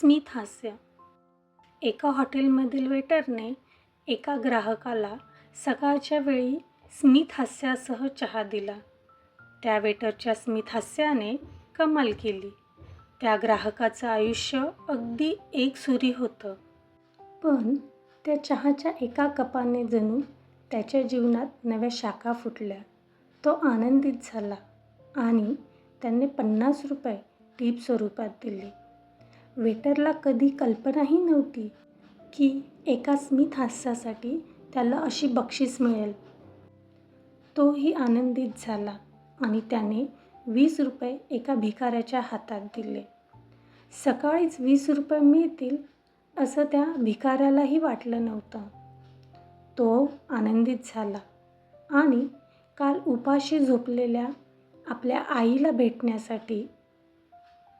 स्मित हास्य. एका हॉटेलमधील वेटरने एका ग्राहकाला सकाळच्या वेळी स्मित हास्यासह चहा दिला. त्या वेटरच्या स्मित हास्याने कमाल केली. त्या ग्राहकाचं आयुष्य अगदी एकसुरी होतं. पण त्या चहाच्या एका कपाने जणू त्याच्या जीवनात नव्या शाखा फुटल्या. तो आनंदित झाला आणि त्यांनी पन्नास रुपये टीप स्वरूपात दिली. वेटरला कधी कल्पनाही नव्हती की एका स्मित हास्यासाठी त्याला अशी बक्षीस मिळेल. तोही आनंदित झाला आणि त्याने वीस रुपये एका भिकाऱ्याच्या हातात दिले. सकाळीच वीस रुपये मिळतील असं त्या भिकाऱ्यालाही वाटलं नव्हतं. तो आनंदित झाला आणि काल उपाशी झोपलेल्या आपल्या आईला भेटण्यासाठी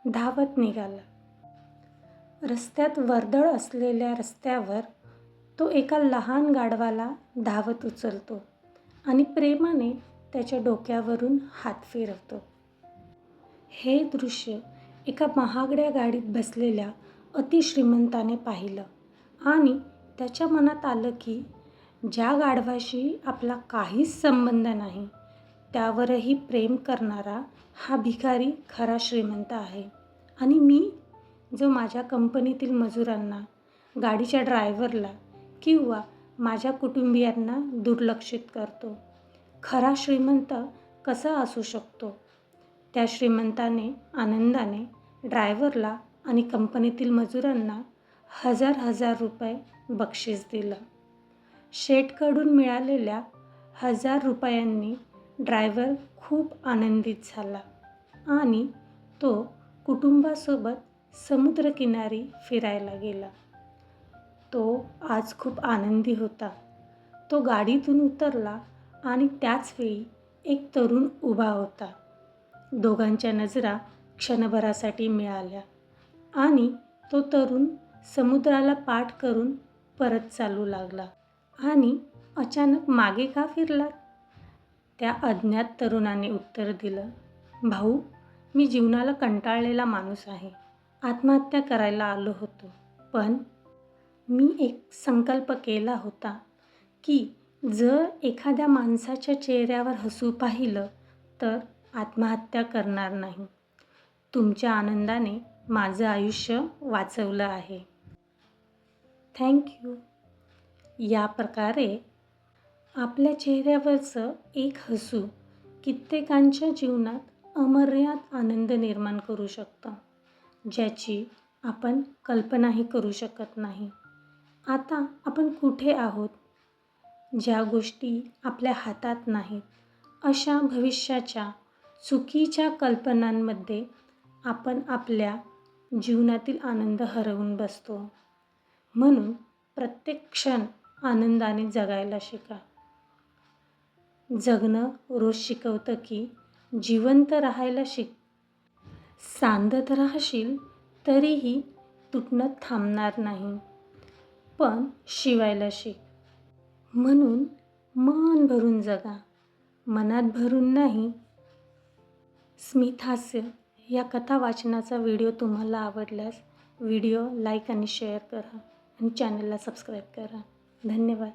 धावत निघाला. रस्त्यात वर्दळ असलेल्या रस्त्यावर तो एका लहान गाढवाला धावत उचलतो आणि प्रेमाने त्याच्या डोक्यावरून हात फिरवतो. हे दृश्य एका महागड्या गाडीत बसलेल्या अतिश्रीमंताने पाहिलं आणि त्याच्या मनात आलं की ज्या गाढवाशी आपला काहीच संबंध नाही त्यावरही प्रेम करणारा हा भिकारी खरा श्रीमंत आहे आणि मी जो माझ्या कंपनीतील मजुरांना गाडीच्या ड्रायव्हरला किंवा माझ्या कुटुंबियांना दुर्लक्षित करतो. खरा श्रीमंत कसा असू शकतो? त्या श्रीमंताने आनंदाने ड्रायव्हरला आणि कंपनीतील मजुरांना हजार हजार रुपये बक्षीस दिलं. शेठकडून मिळालेल्या हजार रुपयांनी ड्रायव्हर खूप आनंदित झाला आणि तो कुटुंबासोबत समुद्रकिनारी फिरायला गेला. तो आज खूप आनंदी होता. तो गाडीतून उतरला आणि त्याच वेळी एक तरुण उभा होता. दोघांच्या नजरा क्षणभरासाठी मिळाल्या आणि तो तरुण समुद्राला पाठ करून परत चालू लागला. आणि अचानक मागे का फिरलात? त्या अज्ञात तरुणाने उत्तर दिलं. भाऊ मी जीवनाला कंटाळलेला माणूस आहे. आत्महत्या करायला आलो होतो. पण मी एक संकल्प केला होता की जर एखाद्या माणसाच्या चेहऱ्यावर हसू पाहिलं तर आत्महत्या करणार नाही. तुमच्या आनंदाने माझं आयुष्य वाचवलं आहे. थँक्यू या प्रकारे आपल्या चेहऱ्यावरचं एक हसू कित्येकांच्या जीवनात अमर्याद आनंद निर्माण करू शकतं. ज्याची आपण कल्पनाही करू शकत नाही. आता आपण कुठे आहोत? ज्या गोष्टी आपल्या हातात नाहीत अशा भविष्याच्या चुकीच्या कल्पनांमध्ये आपण आपल्या जीवनातील आनंद हरवून बसतो. म्हणून प्रत्येक क्षण आनंदाने जगायला शिका. जगणं रोज शिकवतं की जिवंत राहायला शिक सांदत राहशील तरीही तुटणं थांबणार नाही. पण शिवायला शिक. म्हणून मन भरून जगा. मनात भरून नाही. स्मितहास्य या कथा वाचनाचा व्हिडिओ तुम्हाला आवडल्यास व्हिडिओ लाईक आणि शेअर करा आणि चॅनलला सबस्क्राईब करा. धन्यवाद.